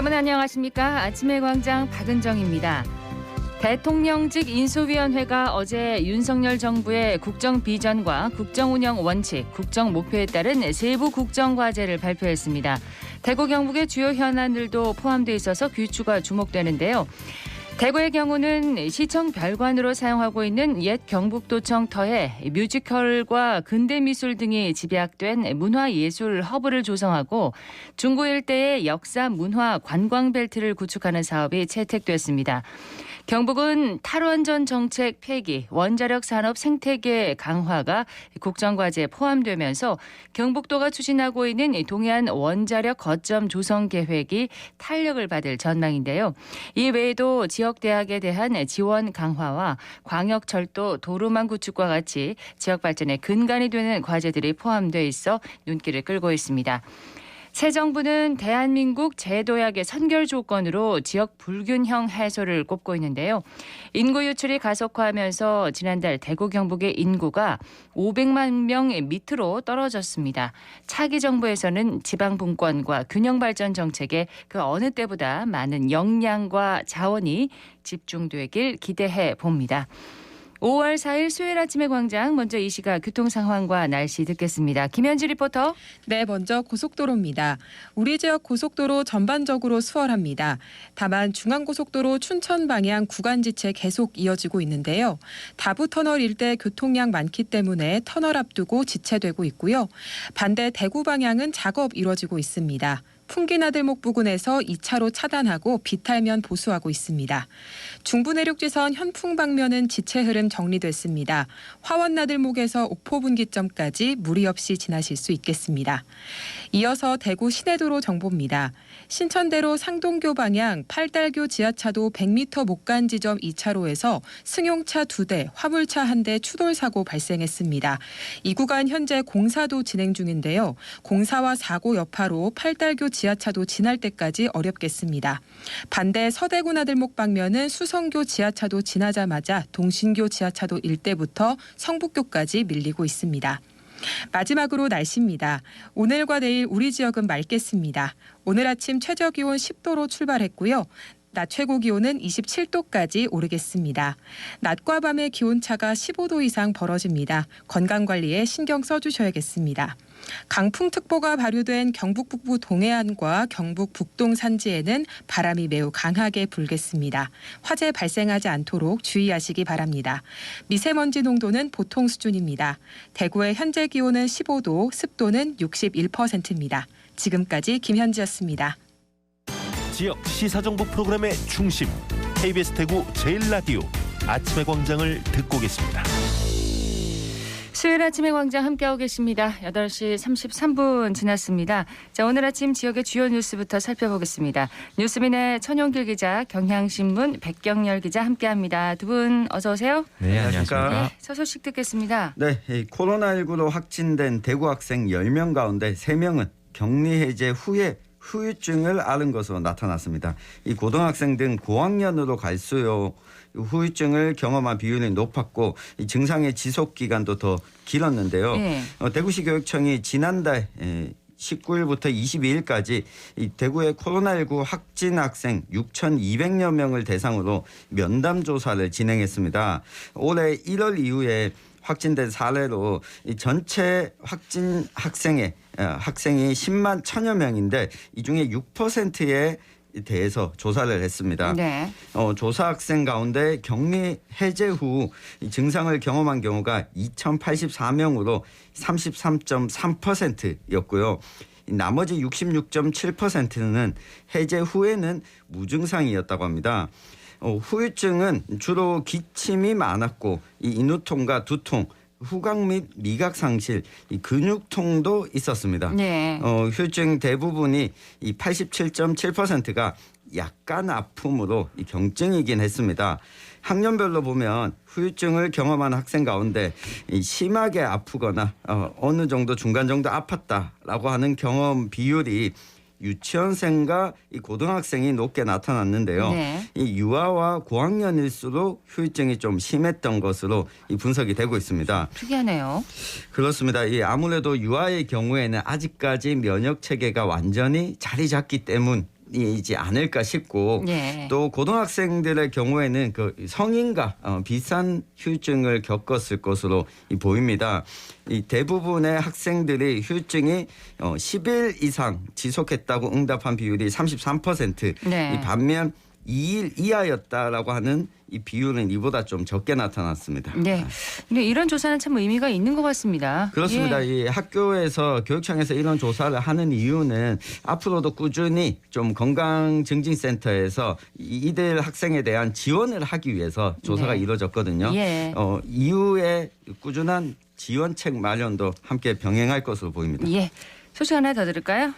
여러분 안녕하십니까? 아침의 광장 박은정입니다. 대통령직 인수위원회가 어제 윤석열 정부의 국정 비전과 국정 운영 원칙, 국정 목표에 따른 세부 국정 과제를 발표했습니다. 대구 경북의 주요 현안들도 포함돼 있어서 귀추가 주목되는데요. 대구의 경우는 시청 별관으로 사용하고 있는 옛 경북도청 터에 뮤지컬과 근대미술 등이 집약된 문화예술 허브를 조성하고 중구 일대의 역사 문화 관광 벨트를 구축하는 사업이 채택됐습니다. 경북은 탈원전 정책 폐기, 원자력 산업 생태계 강화가 국정과제에 포함되면서 경북도가 추진하고 있는 동해안 원자력 거점 조성 계획이 탄력을 받을 전망인데요. 이 외에도 지역 대학에 대한 지원 강화와 광역철도 도로망 구축과 같이 지역 발전의 근간이 되는 과제들이 포함돼 있어 눈길을 끌고 있습니다. 새 정부는 대한민국 제도약의 선결 조건으로 지역 불균형 해소를 꼽고 있는데요. 인구 유출이 가속화하면서 지난달 대구 경북의 인구가 500만 명 밑으로 떨어졌습니다. 차기 정부에서는 지방 분권과 균형 발전 정책에 그 어느 때보다 많은 역량과 자원이 집중되길 기대해 봅니다. 5월 4일 수요일 아침의 광장 먼저 이 시각 교통 상황과 날씨 듣겠습니다. 김현지 리포터. 네, 먼저 고속도로입니다. 우리 지역 고속도로 전반적으로 수월합니다. 다만 중앙고속도로 춘천 방향 구간 지체 계속 이어지고 있는데요. 다부 터널 일대 교통량 많기 때문에 터널 앞두고 지체되고 있고요. 반대 대구 방향은 작업 이뤄지고 있습니다. 풍기나들목 부근에서 2차로 차단하고 비탈면 보수하고 있습니다. 중부 내륙지선 현풍 방면은 지체 흐름 정리됐습니다. 화원나들목에서 옥포분기점까지 무리 없이 지나실 수 있겠습니다. 이어서 대구 시내도로 정보입니다. 신천대로 상동교 방향 팔달교 지하차도 100m 못간 지점 2차로에서 승용차 2대, 화물차 1대 추돌 사고 발생했습니다. 이 구간 현재 공사도 진행 중인데요. 공사와 사고 여파로 팔달교 지하차도 지날 때까지 어렵겠습니다. 반대 서대구 나들목 방면은 수성교 지하차도 지나자마자 동신교 지하차도 일대부터 성북교까지 밀리고 있습니다. 마지막으로 날씨입니다. 오늘과 내일 우리 지역은 맑겠습니다. 오늘 아침 최저 기온 10도로 출발했고요. 낮 최고 기온은 27도까지 오르겠습니다. 낮과 밤의 기온차가 15도 이상 벌어집니다. 건강 관리에 신경 써주셔야겠습니다. 강풍특보가 발효된 경북 북부 동해안과 경북 북동 산지에는 바람이 매우 강하게 불겠습니다. 화재 발생하지 않도록 주의하시기 바랍니다. 미세먼지 농도는 보통 수준입니다. 대구의 현재 기온은 15도, 습도는 61%입니다. 지금까지 김현지였습니다. 지역 시사정보 프로그램의 중심 KBS 대구 제일라디오 아침의 광장을 듣고 계십니다. 수요일 아침의 광장 함께하고 계십니다. 8시 33분 지났습니다. 자, 오늘 아침 지역의 주요 뉴스부터 살펴보겠습니다. 뉴스민의 천용길 기자, 경향신문 백경열 기자 함께합니다. 두 분 어서 오세요. 네, 안녕하십니까. 네, 첫 소식 듣겠습니다. 네, 이 코로나19로 확진된 대구 학생 10명 가운데 3명은 격리 해제 후에 후유증을 앓은 것으로 나타났습니다. 이 고등학생 등 고학년으로 갈수록 후유증을 경험한 비율이 높았고 이 증상의 지속 기간도 더 길었는데요. 네. 어, 대구시 교육청이 지난달 에, 19일부터 22일까지 이 대구의 코로나19 확진 학생 6,200여 명을 대상으로 면담 조사를 진행했습니다. 올해 1월 이후에 확진된 사례로 이 전체 확진 학생의 어, 학생이 10만 천여 명인데 이 중에 6%에 대해서 조사를 했습니다. 네. 어, 조사 학생 가운데 격리 해제 후이 증상을 경험한 경우가 2,084명으로 33.3%였고요. 나머지 66.7%는 해제 후에는 무증상이었다고 합니다. 어, 후유증은 주로 기침이 많았고 이 인후통과 두통, 후각 및 미각 상실, 이 근육통도 있었습니다. 네. 어, 후유증 대부분이 이 87.7%가 약간 아픔으로 이 경증이긴 했습니다. 학년별로 보면 후유증을 경험한 학생 가운데 이 심하게 아프거나 어, 어느 정도 중간 정도 아팠다라고 하는 경험 비율이 유치원생과 이 고등학생이 높게 나타났는데요. 네. 이 유아와 고학년일수록 후유증이 좀 심했던 것으로 이 분석이 되고 있습니다. 특이하네요. 그렇습니다. 이 아무래도 유아의 경우에는 아직까지 면역 체계가 완전히 자리 잡기 때문 이지 않을까 싶고 예. 또 고등학생들의 경우에는 그 성인과 어, 비슷한 후유증을 겪었을 것으로 이 보입니다. 이 대부분의 학생들이 후유증이 어, 10일 이상 지속했다고 응답한 비율이 33%. 네. 이 반면 2일 이하였다라고 하는 이 비율은 이보다 좀 적게 나타났습니다. 네. 근데 이런 조사는 참 의미가 있는 것 같습니다. 그렇습니다. 예. 이 학교에서 교육청에서 이런 조사를 하는 이유는 앞으로도 꾸준히 좀 건강 증진 센터에서 이- 이들 학생에 대한 지원을 하기 위해서 조사가 네. 이루어졌거든요. 예. 어, 이후에 꾸준한 지원책 마련도 함께 병행할 것으로 보입니다. 예. 소식 하나 더 들을까요?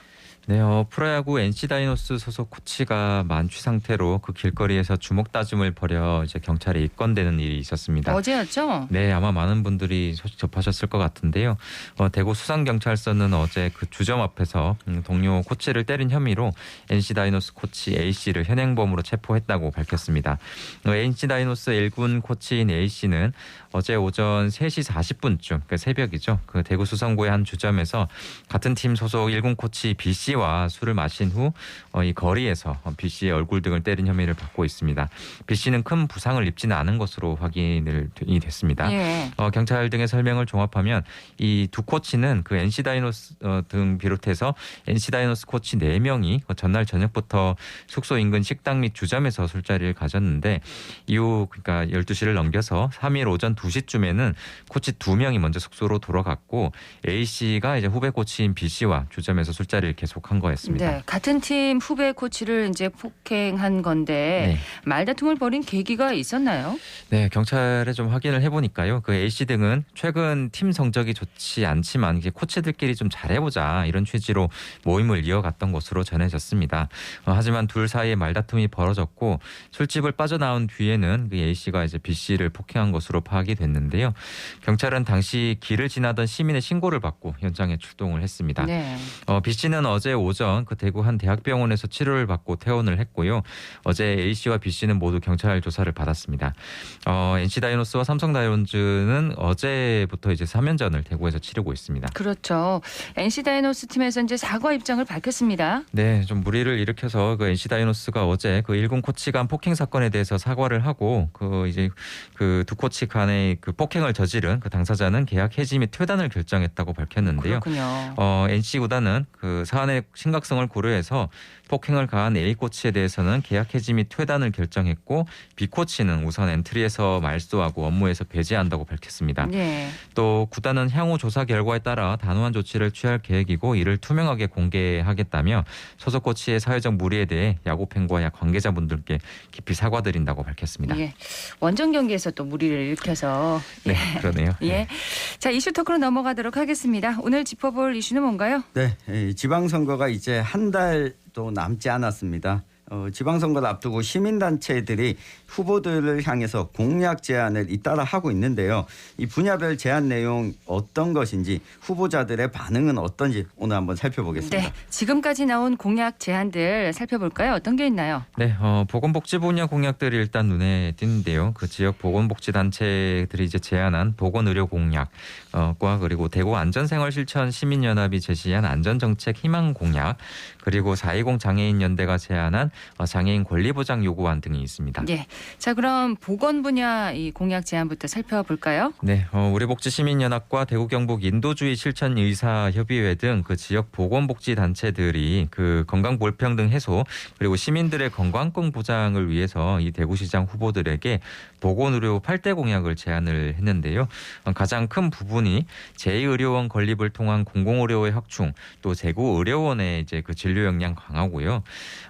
네, 어, 프로야구 NC 다이노스 소속 코치가 만취 상태로 그 길거리에서 주먹 다짐을 벌여 이제 경찰에 입건되는 일이 있었습니다. 어제였죠? 네, 아마 많은 분들이 소식 접하셨을 것 같은데요. 어, 대구 수상 경찰서는 어제 그 주점 앞에서 음, 동료 코치를 때린 혐의로 NC 다이노스 코치 A 씨를 현행범으로 체포했다고 밝혔습니다. 어, NC 다이노스 1군 코치인 A 씨는 어제 오전 3시 40분쯤, 그러니까 새벽이죠. 그 대구 수성구의 한 주점에서 같은 팀 소속 1군 코치 B 씨와 술을 마신 후 어, 이 거리에서 B 씨의 얼굴 등을 때린 혐의를 받고 있습니다. B 씨는 큰 부상을 입지는 않은 것으로 확인을 이 됐습니다. 예. 어, 경찰 등의 설명을 종합하면 이 두 코치는 그 NC 다이노스 어, 등 비롯해서 NC 다이노스 코치 4명이 전날 저녁부터 숙소 인근 식당 및 주점에서 술자리를 가졌는데 이후 그러니까 12시를 넘겨서 3일 오전 2시쯤에는 코치 2명이 먼저 숙소로 돌아갔고 A 씨가 이제 후배 코치인 B 씨와 주점에서 술자리를 계속 한 거였습니다. 네. 같은 팀 후배 코치를 이제 폭행한 건데 네. 말다툼을 벌인 계기가 있었나요? 네, 경찰에 좀 확인을 해보니까요. 그 A 씨 등은 최근 팀 성적이 좋지 않지만 이제 코치들끼리 좀 잘해보자 이런 취지로 모임을 이어갔던 것으로 전해졌습니다. 어, 하지만 둘 사이에 말다툼이 벌어졌고 술집을 빠져나온 뒤에는 그 A 씨가 이제 B 씨를 폭행한 것으로 파악이 됐는데요. 경찰은 당시 길을 지나던 시민의 신고를 받고 현장에 출동을 했습니다. 네. 어, B 씨는 어제 오전 그 대구 한 대학병원에서 치료를 받고 퇴원을 했고요. 어제 A 씨와 B 씨는 모두 경찰 조사를 받았습니다. 어, NC 다이노스와 삼성 다이온즈는 어제부터 이제 3연전을 대구에서 치르고 있습니다. 그렇죠. NC 다이노스 팀에서 이제 사과 입장을 밝혔습니다. 네, 좀 무리를 일으켜서 그 NC 다이노스가 어제 그 일군 코치 간 폭행 사건에 대해서 사과를 하고 그 이제 그 두 코치 간의 그 폭행을 저지른 그 당사자는 계약 해지 및 퇴단을 결정했다고 밝혔는데요. 그렇군요. 어, NC 구단은 그 사안 의 심각성을 고려해서 폭행을 가한 A 코치에 대해서는 계약 해지 및 퇴단을 결정했고 B 코치는 우선 엔트리에서 말소하고 업무에서 배제한다고 밝혔습니다. 네. 또 구단은 향후 조사 결과에 따라 단호한 조치를 취할 계획이고 이를 투명하게 공개하겠다며 소속 코치의 사회적 무리에 대해 야구 팬과 약 관계자분들께 깊이 사과드린다고 밝혔습니다. 예. 원정 경기에서 또 무리를 일으켜서 네, 그러네요. 예. 자, 이슈 토크로 넘어가도록 하겠습니다. 오늘 짚어볼 이슈는 뭔가요? 네, 에, 지방선거가 이제 한 달도 남지 않았습니다. 어, 지방선거를 앞두고 시민단체들이 후보들을 향해서 공약 제안을 잇따라 하고 있는데요. 이 분야별 제안 내용 어떤 것인지 후보자들의 반응은 어떤지 오늘 한번 살펴보겠습니다. 네. 지금까지 나온 공약 제안들 살펴볼까요? 어떤 게 있나요? 네, 어, 보건복지 분야 공약들이 일단 눈에 띄는데요. 그 지역 보건복지 단체들이 이제 제안한 보건의료 공약 과 그리고 대구 안전생활실천 시민연합이 제시한 안전정책 희망 공약 그리고 420 장애인 연대가 제안한 어, 장애인 권리 보장 요구안 등이 있습니다. 예. 자, 그럼 보건 분야 이 공약 제안부터 살펴볼까요? 네, 어, 우리복지시민연합과 대구 경북 인도주의 실천 의사 협의회 등 그 지역 보건복지 단체들이 그 건강 불평등 해소 그리고 시민들의 건강권 보장을 위해서 이 대구시장 후보들에게 보건 의료 8대 공약을 제안을 했는데요. 어, 가장 큰 부분 이 제2의료원 건립을 통한 공공의료의 확충, 또 대구 의료원의 이제 그 진료 역량 강화고요.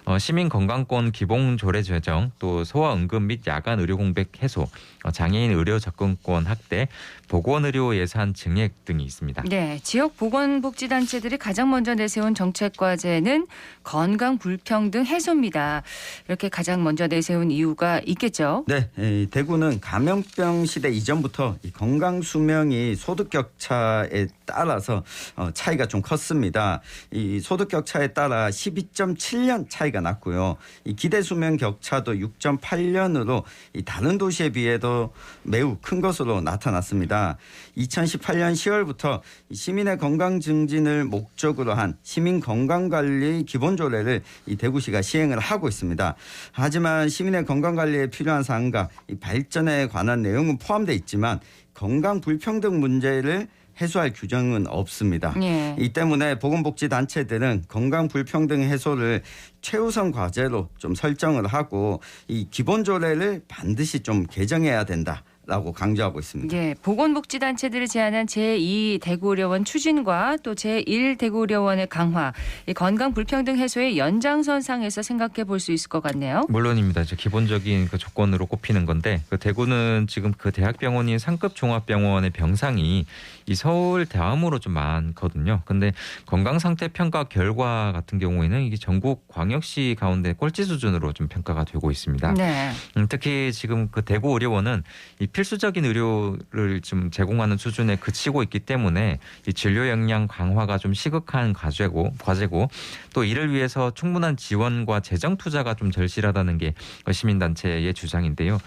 어, 시민 건강권 기본 조례 제정, 또 소아 응급 및 야간 의료 공백 해소, 어, 장애인 의료 접근권 확대, 보건 의료 예산 증액 등이 있습니다. 네. 지역 보건복지 단체들이 가장 먼저 내세운 정책 과제는 건강 불평등 해소입니다. 이렇게 가장 먼저 내세운 이유가 있겠죠. 네, 에, 대구는 감염병 시대 이전부터 이 건강 수명이 소득 격차에 따라서 어, 차이가 좀 컸습니다. 이 소득 격차에 따라 12.7년 차이가 났고요. 이 기대 수명 격차도 6.8년으로 이 다른 도시에 비해도 매우 큰 것으로 나타났습니다. 2018년 10월부터 시민의 건강 증진을 목적으로 한 시민 건강 관리 기본 조례를 이 대구시가 시행을 하고 있습니다. 하지만 시민의 건강 관리에 필요한 사항과 이 발전에 관한 내용은 포함되어 있지만 건강 불평등 문제를 해소할 규정은 없습니다. 예. 이 때문에 보건복지 단체들은 건강 불평등 해소를 최우선 과제로 좀 설정을 하고 이 기본 조례를 반드시 좀 개정해야 된다 라고 강조하고 있습니다. 예, 보건복지단체들이 제안한 제2 대구의료원 추진과 또 제1 대구의료원의 강화, 이 건강 불평등 해소의 연장선상에서 생각해 볼 수 있을 것 같네요. 물론입니다. 이제 기본적인 그 조건으로 꼽히는 건데 그 대구는 지금 그 대학병원인 상급 종합병원의 병상이 이 서울 대암으로 좀 많거든요. 근데 건강 상태 평가 결과 같은 경우에는 이게 전국 광역시 가운데 꼴찌 수준으로 좀 평가가 되고 있습니다. 네. 음, 특히 지금 그 대구 의료원은 이 필수적인 의료를 좀 제공하는 수준에 그치고 있기 때문에 이 진료 역량 강화가 좀 시급한 과제고 과제고 또 이를 위해서 충분한 지원과 재정 투자가 좀 절실하다는 게 시민단체의 주장인데요.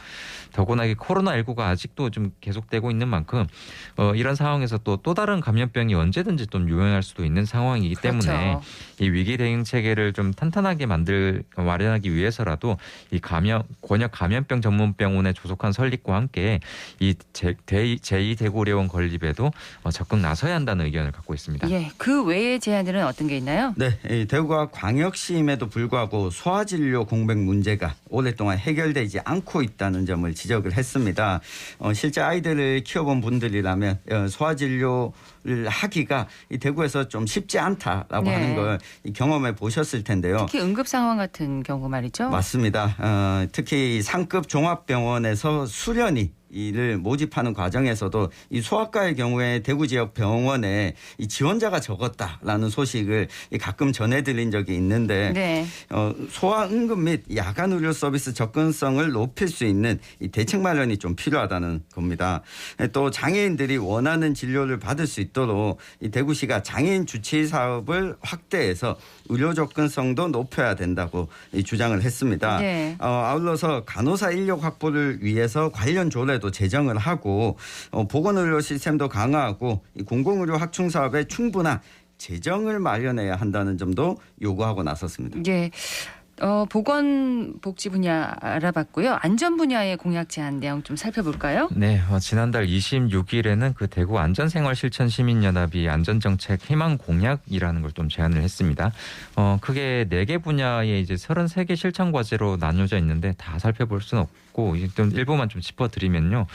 더구나 이 코로나19가 아직도 좀 계속되고 있는 만큼 어, 이런 상황에서 또또 다른 감염병이 언제든지 좀 유행할 수도 있는 상황이기 때문에 그렇죠. 이 위기 대응 체계를 좀 탄탄하게 만들 마련하기 위해서라도 이 감염 권역 감염병 전문 병원의 조속한 설립과 함께 이 제, 대, 제2 대구의료원 건립에도 어, 적극 나서야 한다는 의견을 갖고 있습니다. 예, 그 외의 제안들은 어떤 게 있나요? 네, 이 대구가 광역시임에도 불구하고 소아진료 공백 문제가 오랫동안 해결되지 않고 있다는 점을 지 적을 했습니다. 어, 실제 아이들을 키워본 분들이라면 어, 소아진료를 하기가 이 대구에서 좀 쉽지 않다라고 네. 하는 걸이 경험해 보셨을 텐데요. 특히 응급 상황 같은 경우 말이죠. 맞습니다. 어, 특히 상급 종합병원에서 수련이 이를 모집하는 과정에서도 이 소아과의 경우에 대구 지역 병원에 이 지원자가 적었다라는 소식을 이 가끔 전해드린 적이 있는데 네. 어, 소아 응급 및 야간 의료 서비스 접근성을 높일 수 있는 이 대책 마련이 좀 필요하다는 겁니다. 또 장애인들이 원하는 진료를 받을 수 있도록 이 대구시가 장애인 주치 사업을 확대해서 의료 접근성도 높여야 된다고 이 주장을 했습니다. 네. 어, 아울러서 간호사 인력 확보를 위해서 관련 조례도 제정을 하고 어, 보건의료 시스템도 강화하고 이 공공의료 확충 사업에 충분한 재정을 마련해야 한다는 점도 요구하고 나섰습니다. 예. 어, 보건복지 분야 알아봤고요. 안전 분야의 공약 제안 내용 좀 살펴볼까요? 네, 어, 지난달 26일에는 그 대구 안전생활실천시민연합이 안전정책 희망 공약이라는 걸 좀 제안을 했습니다. 어, 크게 네 개 분야에 이제 33개 실천 과제로 나뉘어져 있는데 다 살펴볼 수는 없고 이제 좀 일부만 좀 짚어드리면요.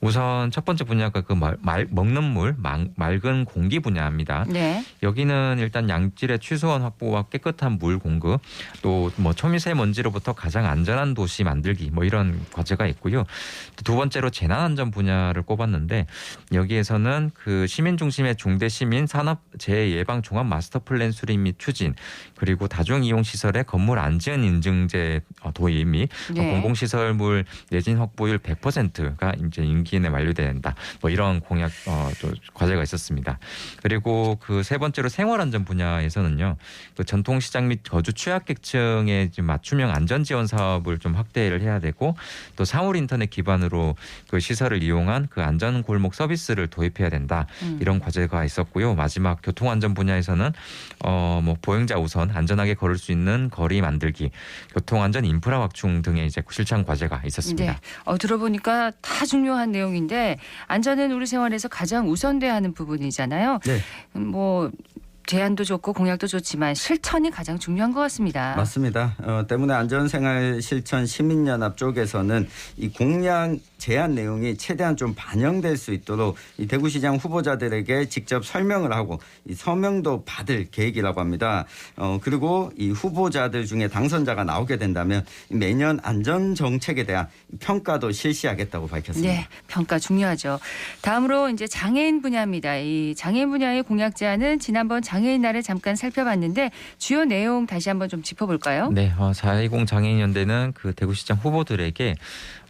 우선 첫 번째 분야가 그 말, 말- 먹는 물, 막- 맑은 공기 분야입니다. 네. 여기는 일단 양질의 취수원 확보와 깨끗한 물 공급, 또 뭐 초미세먼지로부터 가장 안전한 도시 만들기, 뭐 이런 과제가 있고요. 두 번째로 재난안전 분야를 꼽았는데 여기에서는 그 시민 중심의 중대 시민 산업 재해 예방 종합 마스터 플랜 수립 및 추진, 그리고 다중 이용 시설의 건물 안전 인증제 어, 도입 및 네. 공공시설물 내진 확보율 100%가 이제 임기 내에 완료된다. 뭐 이런 공약 어, 또 과제가 있었습니다. 그리고 그 세 번째로 생활안전 분야에서는요. 그 전통시장 및 거주 취약계층의 지금 맞춤형 안전 지원 사업을 좀 확대를 해야 되고 또 사물 인터넷 기반으로 그 시설을 이용한 그 안전 골목 서비스를 도입해야 된다. 음. 이런 과제가 있었고요. 마지막 교통안전 분야에서는 어뭐 보행자 우선 안전하게 걸을 수 있는 거리 만들기, 교통안전 인프라 확충 등의 이제 실천 과제가 있었습니다. 네. 어, 들어보니까 다 중요한 내용인데 안전은 우리 생활에서 가장 우선돼야 하는 부분이잖아요. 네. 음, 뭐 제안도 좋고 공약도 좋지만 실천이 가장 중요한 것 같습니다. 맞습니다. 어, 때문에 안전생활 실천 시민연합 쪽에서는 이 공약 제안 내용이 최대한 좀 반영될 수 있도록 이 대구시장 후보자들에게 직접 설명을 하고 이 서명도 받을 계획이라고 합니다. 어, 그리고 이 후보자들 중에 당선자가 나오게 된다면 매년 안전 정책에 대한 평가도 실시하겠다고 밝혔습니다. 네, 평가 중요하죠. 다음으로 이제 장애인 분야입니다. 이 장애인 분야의 공약 제안은 지난번 장 애인 날에 잠깐 살펴봤는데 주요 내용 다시 한번 좀 짚어볼까요? 네, 어, 420 장애인 연대는 그 대구시장 후보들에게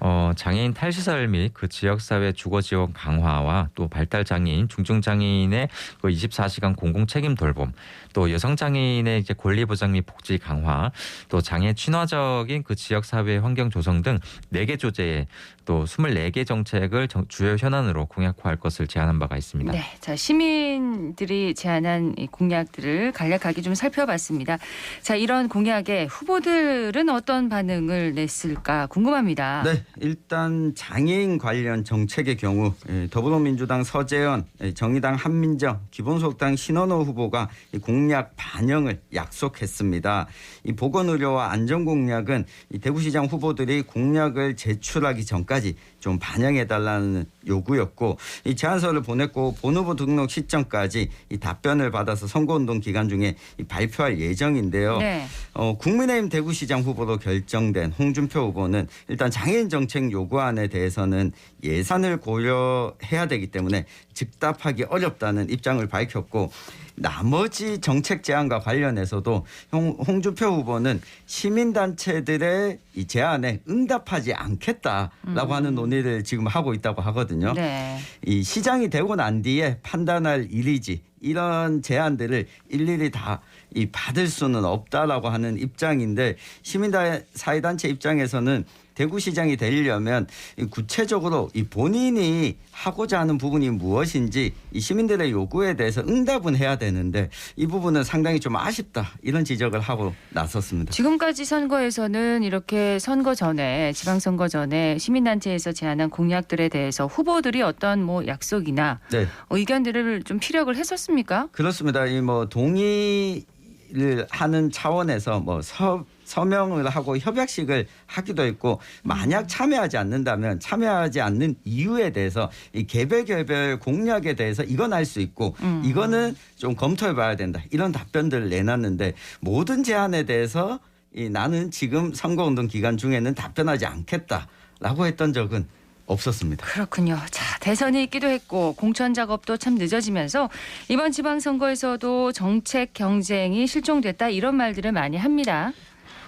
어, 장애인 탈시설 및 그 지역사회 주거 지원 강화와 또 발달 장애인, 중증 장애인의 그 24시간 공공 책임 돌봄, 또 여성 장애인의 이제 권리 보장 및 복지 강화, 또 장애 친화적인 그 지역사회 환경 조성 등 4개 조제에 또 24개 정책을 정- 주요 현안으로 공약화할 것을 제안한 바가 있습니다. 네, 자 시민들이 제안한 이 공약들을 간략하게 좀 살펴봤습니다. 자 이런 공약에 후보들은 어떤 반응을 냈을까 궁금합니다. 네, 일단 장애인 관련 정책의 경우 예, 더불어민주당 서재현, 예, 정의당 한민정, 기본소득당 신원호 후보가 이 공약 반영을 약속했습니다. 이 보건의료와 안전공약은 이 대구시장 후보들이 공약을 제출하기 전까지 可是。 좀 반영해 달라는 요구였고 이 제안서를 보냈고 본후보 등록 시점까지 이 답변을 받아서 선거운동 기간 중에 이 발표할 예정인데요. 네. 어, 국민의힘 대구시장 후보로 결정된 홍준표 후보는 일단 장애인 정책 요구안에 대해서는 예산을 고려해야 되기 때문에 즉답하기 어렵다는 입장을 밝혔고 나머지 정책 제안과 관련해서도 홍, 홍준표 후보는 시민단체들의 이 제안에 응답하지 않겠다라고 하는 논의 를 지금 하고 있다고 하거든요. 네. 이 시장이 되고 난 뒤에 판단할 일이지 이런 제안들을 일일이 다 이 받을 수는 없다라고 하는 입장인데 시민단 사회단체 입장에서는 대구시장이 되려면 이 구체적으로 이 본인이 하고자 하는 부분이 무엇인지 이 시민들의 요구에 대해서 응답은 해야 되는데 이 부분은 상당히 좀 아쉽다 이런 지적을 하고 나섰습니다. 지금까지 선거에서는 이렇게 선거 전에 지방선거 전에 시민단체에서 제안한 공약들에 대해서 후보들이 어떤 뭐 약속이나 네. 어, 의견들을 좀 피력을 했었습니까? 그렇습니다. 이 뭐 동의 를 하는 차원에서 뭐 서, 서명을 하고 협약식을 하기도 했고 만약 참여하지 않는다면 참여하지 않는 이유에 대해서 이 개별 개별 공약에 대해서 이건 할수 있고 음. 이거는 좀 검토해 봐야 된다. 이런 답변들을 내놨는데 모든 제안에 대해서 이 나는 지금 선거운동 기간 중에는 답변하지 않겠다라고 했던 적은 없었습니다. 그렇군요. 자, 대선이 있기도 했고 공천 작업도 참 늦어지면서 이번 지방선거에서도 정책 경쟁이 실종됐다 이런 말들을 많이 합니다.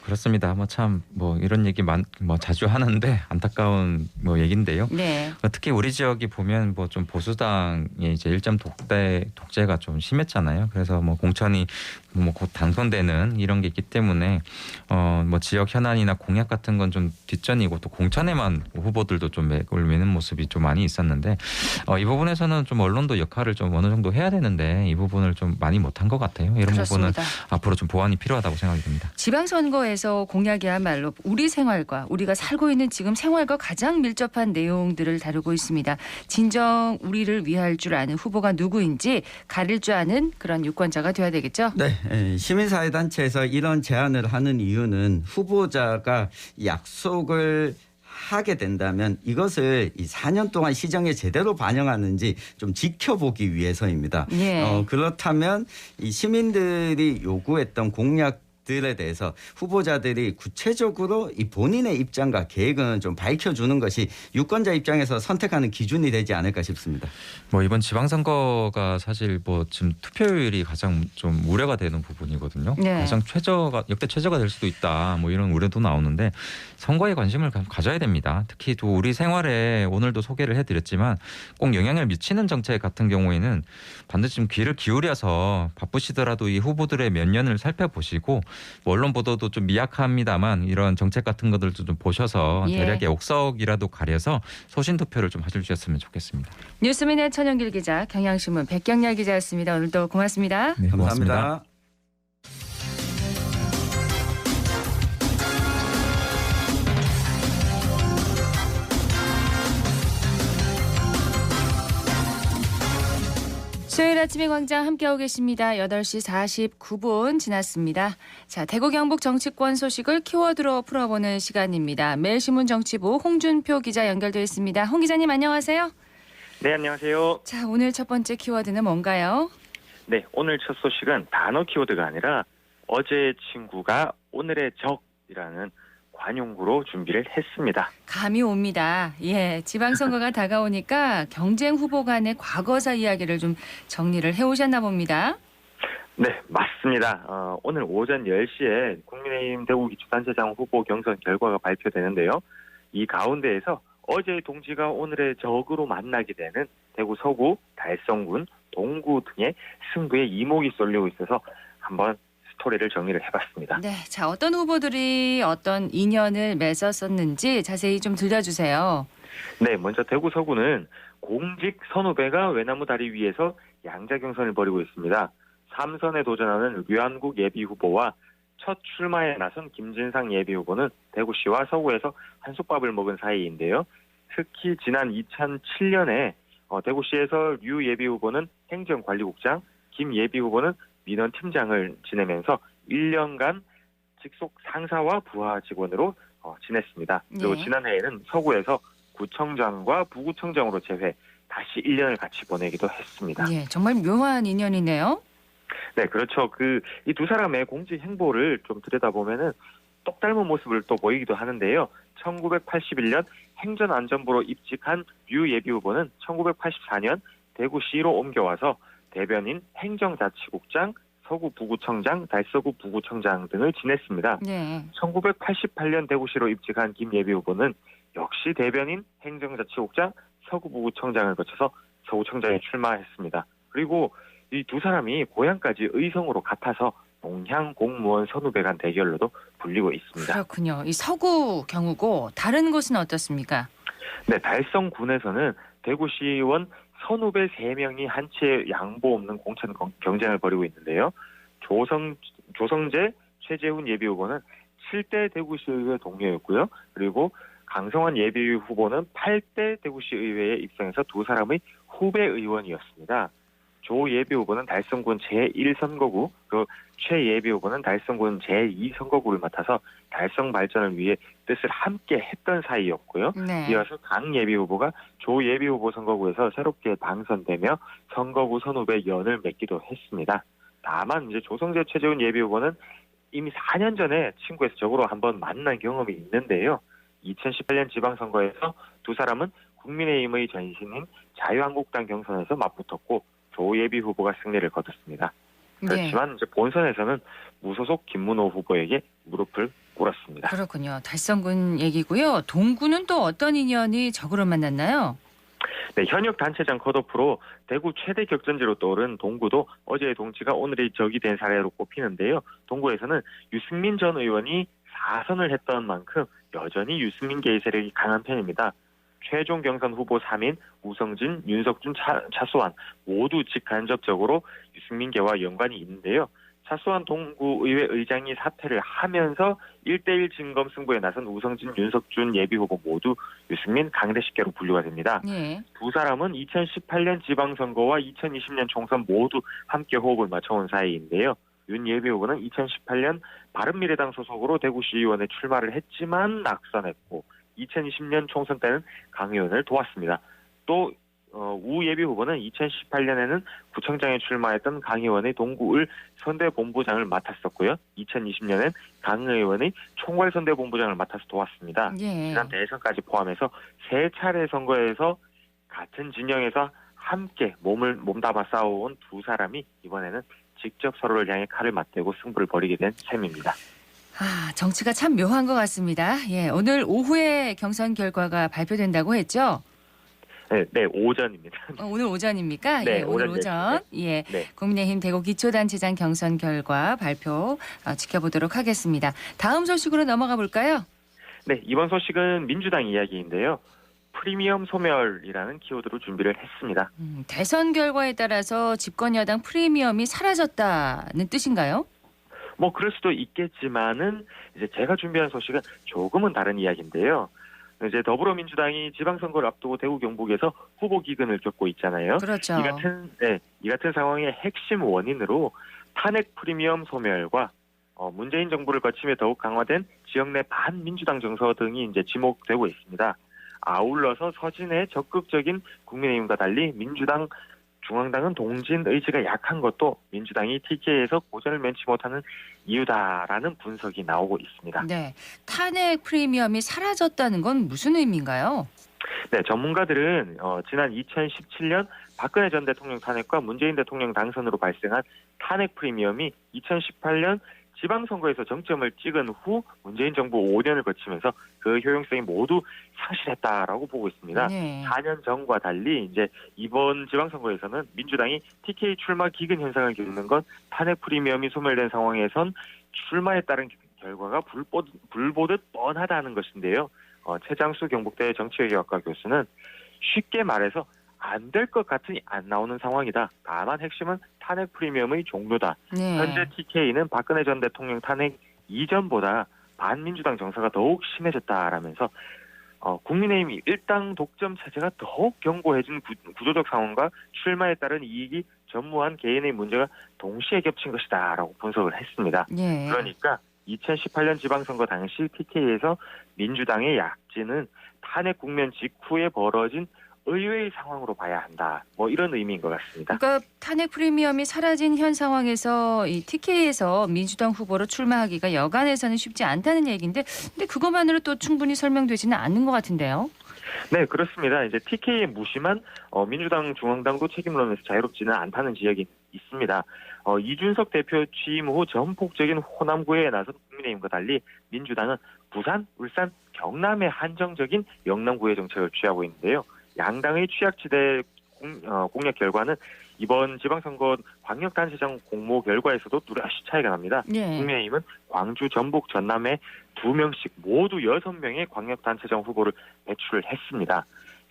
그렇습니다. 뭐 참 뭐 이런 얘기 많, 뭐 자주 하는데 안타까운 뭐 얘긴데요. 네. 특히 우리 지역이 보면 뭐 좀 보수당의 이제 일점 독대 독재가 좀 심했잖아요. 그래서 뭐 공천이 뭐 곧 당선되는 이런 게 있기 때문에 어 뭐 지역 현안이나 공약 같은 건 좀 뒷전이고 또 공천에만 후보들도 좀 매는 모습이 좀 많이 있었는데 어 이 부분에서는 좀 언론도 역할을 좀 어느 정도 해야 되는데 이 부분을 좀 많이 못한 것 같아요. 이런 부분은 그렇습니다. 앞으로 좀 보완이 필요하다고 생각이 듭니다. 지방선거에서 공약이야말로 우리 생활과 우리가 살고 있는 지금 생활과 가장 밀접한 내용들을 다루고 있습니다. 진정 우리를 위할 줄 아는 후보가 누구인지 가릴 줄 아는 그런 유권자가 돼야 되겠죠. 네, 에, 시민사회단체에서 이런 제안을 하는 이유는 후보자가 약속을 하게 된다면 이것을 이 4년 동안 시정에 제대로 반영하는지 좀 지켜보기 위해서입니다. 예. 어, 그렇다면 이 시민들이 요구했던 공약 들에 대해서 후보자들이 구체적으로 이 본인의 입장과 계획은 좀 밝혀주는 것이 유권자 입장에서 선택하는 기준이 되지 않을까 싶습니다. 뭐 이번 지방선거가 사실 뭐 지금 투표율이 가장 좀 우려가 되는 부분이거든요. 네. 가장 최저가 역대 최저가 될 수도 있다. 뭐 이런 우려도 나오는데 선거에 관심을 가- 가져야 됩니다. 특히 또 우리 생활에 오늘도 소개를 해드렸지만 꼭 영향을 미치는 정책 같은 경우에는 반드시 좀 귀를 기울여서 바쁘시더라도 이 후보들의 몇 년을 살펴보시고 뭐 언론 보도도 좀 미약합니다만 이런 정책 같은 것들도 좀 보셔서 예. 대략의 옥석이라도 가려서 소신 투표를 좀 해주셨으면 좋겠습니다. 뉴스민의 천영길 기자, 경향신문 백경렬 기자였습니다. 오늘도 고맙습니다. 네, 고맙습니다. 감사합니다. 수요일 아침의 광장 함께하고 계십니다. 8시 49분 지났습니다. 자, 대구 경북 정치권 소식을 키워드로 풀어보는 시간입니다. 매일신문 정치부 홍준표 기자 연결되어 있습니다. 홍 기자님 안녕하세요. 네, 안녕하세요. 자, 오늘 첫 번째 키워드는 뭔가요? 네, 오늘 첫 소식은 단어 키워드가 아니라 어제의 친구가 오늘의 적이라는 관용구로 준비를 했습니다. 감이 옵니다. 예, 지방선거가 다가오니까 경쟁 후보 간의 과거사 이야기를 좀 정리를 해오셨나 봅니다. 네, 맞습니다. 어, 오늘 오전 10시에 국민의힘 대구기초단체장 후보 경선 결과가 발표되는데요. 이 가운데에서 어제의 동지가 오늘의 적으로 만나게 되는 대구 서구, 달성군, 동구 등의 승부에 이목이 쏠리고 있어서 한번 스토리를 정리를 해봤습니다. 네, 자 어떤 후보들이 어떤 인연을 맺었었는지 자세히 좀 들려주세요. 네, 먼저 대구 서구는 공직 선후배가 외나무 다리 위에서 양자 경선을 벌이고 있습니다. 삼선에 도전하는 류한국 예비 후보와 첫 출마에 나선 김진상 예비 후보는 대구시와 서구에서 한솥밥을 먹은 사이인데요. 특히 지난 2007년에 어, 대구시에서 류 예비 후보는 행정관리국장, 김 예비 후보는 민원 팀장을 지내면서 1년간 직속 상사와 부하 직원으로 어, 지냈습니다. 그리고 네. 지난해에는 서구에서 구청장과 부구청장으로 재회, 다시 1년을 같이 보내기도 했습니다. 예, 정말 묘한 인연이네요. 네, 그렇죠. 그 이 두 사람의 공직 행보를 좀 들여다보면은 똑 닮은 모습을 또 보이기도 하는데요. 1981년 행전안전부로 입직한 류 예비 후보는 1984년 대구시로 옮겨와서 대변인 행정자치국장, 서구 부구청장, 달서구 부구청장 등을 지냈습니다. 네. 1988년 대구시로 입직한 김 예비 후보는 역시 대변인, 행정자치국장, 서구 부구청장을 거쳐서 서구청장에 출마했습니다. 그리고 이 두 사람이 고향까지 의성으로 같아서 동향 공무원 선후배 간 대결로도 불리고 있습니다. 그렇군요. 이 서구 경우고 다른 곳은 어떻습니까? 네, 달성군에서는 대구시의원 선후배 3명이 한 채 양보 없는 공천 경- 경쟁을 벌이고 있는데요. 조성, 조성재, 최재훈 예비 후보는 7대 대구시의회 동료였고요. 그리고 강성환 예비 후보는 8대 대구시의회에 입성해서 두 사람의 후배 의원이었습니다. 조 예비 후보는 달성군 제1선거구, 그 최 예비 후보는 달성군 제2선거구를 맡아서 달성 발전을 위해 뜻을 함께 했던 사이였고요. 네. 이어서 강 예비 후보가 조 예비 후보 선거구에서 새롭게 당선되며 선거구 선후배 연을 맺기도 했습니다. 다만 이제 조성재 최재훈 예비 후보는 이미 4년 전에 친구에서 적으로 한번 만난 경험이 있는데요. 2018년 지방선거에서 두 사람은 국민의힘의 전신인 자유한국당 경선에서 맞붙었고 조 예비 후보가 승리를 거뒀습니다. 네. 그렇지만 이제 본선에서는 무소속 김문호 후보에게 무릎을 꿇었습니다. 그렇군요. 달성군 얘기고요. 동구는 또 어떤 인연이 적으로 만났나요? 네, 현역 단체장 컷오프로 대구 최대 격전지로 떠오른 동구도 어제의 동치가 오늘의 적이 된 사례로 꼽히는데요. 동구에서는 유승민 전 의원이 4선을 했던 만큼 여전히 유승민 계의 세력이 강한 편입니다. 최종 경선 후보 3인 우성진, 윤석준, 차, 차수환 모두 직간접적으로 유승민계와 연관이 있는데요. 차수환 동구의회 의장이 사퇴를 하면서 1대1 진검 승부에 나선 우성진, 윤석준 예비 후보 모두 유승민 강대식계로 분류가 됩니다. 예. 두 사람은 2018년 지방선거와 2020년 총선 모두 함께 호흡을 맞춰온 사이인데요. 윤 예비 후보는 2018년 바른미래당 소속으로 대구시의원에 출마를 했지만 낙선했고 2020년 총선 때는 강 의원을 도왔습니다. 또 어, 우 예비 후보는 2018년에는 구청장에 출마했던 강 의원의 동구을 선대본부장을 맡았었고요. 2020년엔 강 의원의 총괄 선대본부장을 맡아서 도왔습니다. 예. 지난 대선까지 포함해서 세 차례 선거에서 같은 진영에서 함께 몸을 몸담아 싸워온 두 사람이 이번에는 직접 서로를 향해 칼을 맞대고 승부를 벌이게 된 셈입니다. 아, 정치가 참 묘한 것 같습니다. 예, 오늘 오후에 경선 결과가 발표된다고 했죠? 네, 네 오전입니다. 어, 오늘 오전입니까? 네, 예, 오늘 오전 오전. 예. 네. 국민의힘 대구 기초단체장 경선 결과 발표 어, 지켜보도록 하겠습니다. 다음 소식으로 넘어가 볼까요? 네, 이번 소식은 민주당 이야기인데요. 프리미엄 소멸이라는 키워드로 준비를 했습니다. 음, 대선 결과에 따라서 집권 여당 프리미엄이 사라졌다는 뜻인가요? 뭐 그럴 수도 있겠지만은 이제 제가 준비한 소식은 조금은 다른 이야기인데요. 이제 더불어민주당이 지방선거를 앞두고 대구 경북에서 후보 기근을 겪고 있잖아요. 그렇죠. 이 같은 네, 이 같은 상황의 핵심 원인으로 탄핵 프리미엄 소멸과 어, 문재인 정부를 거치며 더욱 강화된 지역 내 반민주당 정서 등이 이제 지목되고 있습니다. 아울러서 서진의 적극적인 국민의힘과 달리 민주당 중앙당은 동진 의지가 약한 것도 민주당이 TK에서 고전을 면치 못하는 이유다라는 분석이 나오고 있습니다. 네. 탄핵 프리미엄이 사라졌다는 건 무슨 의미인가요? 네, 전문가들은 어, 지난 2017년 박근혜 전 대통령 탄핵과 문재인 대통령 당선으로 발생한 탄핵 프리미엄이 2018년 지방선거에서 정점을 찍은 후 문재인 정부 5년을 거치면서 그 효용성이 모두 상실했다라고 보고 있습니다. 네. 4년 전과 달리 이제 이번 지방선거에서는 민주당이 TK 출마 기근 현상을 겪는 건 탄핵 프리미엄이 소멸된 상황에선 출마에 따른 결과가 불보, 불보듯 뻔하다는 것인데요. 어, 최장수 경북대 정치외교학과 교수는 쉽게 말해서 안 될 것 같으니 안 나오는 상황이다. 다만 핵심은 탄핵 프리미엄의 종류다. 네. 현재 TK는 박근혜 전 대통령 탄핵 이전보다 반민주당 정서가 더욱 심해졌다라면서 어, 국민의힘이 일당 독점 체제가 더욱 견고해진 구, 구조적 상황과 출마에 따른 이익이 전무한 개인의 문제가 동시에 겹친 것이다라고 분석을 했습니다. 예. 그러니까 2018년 지방선거 당시 TK에서 민주당의 약진은 탄핵 국면 직후에 벌어진 의외의 상황으로 봐야 한다. 뭐 이런 의미인 것 같습니다. 그러니까 탄핵 프리미엄이 사라진 현 상황에서 이 TK에서 민주당 후보로 출마하기가 여간해서는 쉽지 않다는 얘기인데, 근데 그것만으로 또 충분히 설명되지는 않는 것 같은데요. 네, 그렇습니다. 이제 TK의 무심한 어, 민주당 중앙당도 책임론에서 자유롭지는 않다는 지적이 있습니다. 어, 이준석 대표 취임 후 전폭적인 호남구에 나선 국민의힘과 달리 민주당은 부산, 울산, 경남의 한정적인 영남구의 정책을 취하고 있는데요. 양당의 취약지대 공, 어, 공략 결과는 이번 지방선거 광역단체장 공모 결과에서도 뚜렷이 차이가 납니다. 예. 국민의힘은 광주, 전북, 전남에 두 명씩 모두 여섯 명의 광역단체장 후보를 배출했습니다.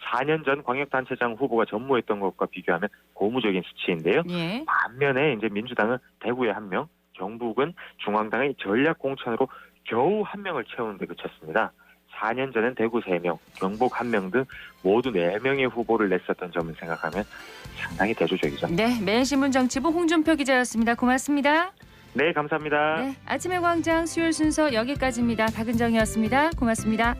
4년 전 광역단체장 후보가 전무했던 것과 비교하면 고무적인 수치인데요. 예. 반면에 이제 민주당은 대구에 한 명, 경북은 중앙당의 전략 공천으로 겨우 한 명을 채우는 데 그쳤습니다. 4년 전엔 대구 3명, 경북 1명 등 모두 4명의 후보를 냈었던 점을 생각하면 상당히 대조적이죠. 네, 매일신문 정치부 홍준표 기자였습니다. 고맙습니다. 네, 감사합니다. 네, 아침의 광장 수요일 순서 여기까지입니다. 박은정이었습니다. 고맙습니다.